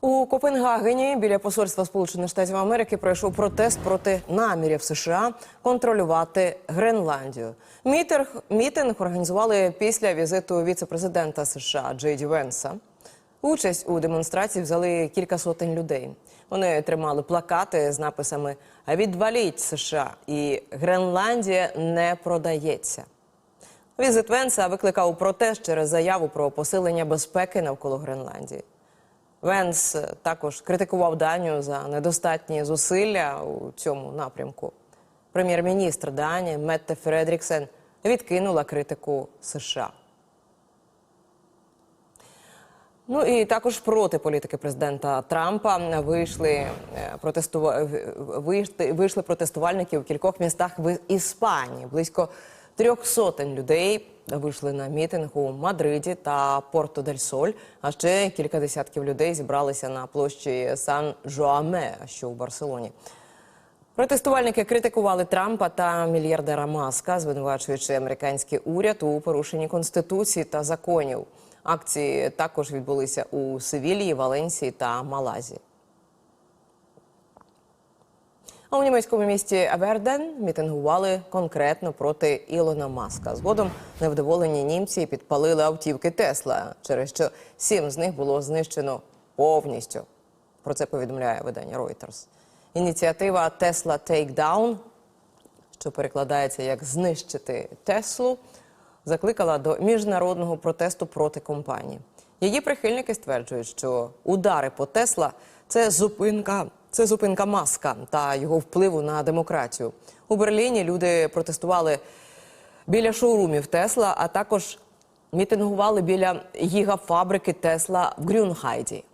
У Копенгагені біля посольства Сполучених Штатів Америки пройшов протест проти намірів США контролювати Гренландію. Мітинг, мітинг організували після візиту віце-президента США Джей Ді Венса. Участь у демонстрації взяли кілька сотень людей. Вони тримали плакати з написами Відваліть США і Гренландія не продається. Візит Венса викликав протест через заяву про посилення безпеки навколо Гренландії. Венс е, також критикував Данію за недостатні зусилля у цьому напрямку. Прем'єр-міністр Данії Метте Фредріксен відкинула критику США. Ну і також проти політики президента Трампа вийшли е, протестува... вийшли, вийшли протестувальники у кількох містах в Іспанії. Близько трьох сотень людей вийшли на мітинг у Мадриді та Порто дель Соль. А ще кілька десятків людей зібралися на площі Сан Жоаме, що у Барселоні. Протестувальники критикували Трампа та мільярдера Маска, звинувачуючи американський уряд у порушенні конституції та законів. Акції також відбулися у Севілії, Валенсії та Малазі. А у німецькому місті Аверден мітингували конкретно проти Ілона Маска. Згодом невдоволені німці підпалили автівки Тесла, через що сім з них було знищено повністю. Про це повідомляє видання Reuters. Ініціатива Tesla Takedown, що перекладається як знищити Теслу, закликала до міжнародного протесту проти компанії. Її прихильники стверджують, що удари по Тесла це зупинка, це зупинка маска та його впливу на демократію. У Берліні люди протестували біля шоурумів Тесла, а також мітингували біля гігафабрики Тесла в Грюнхайді.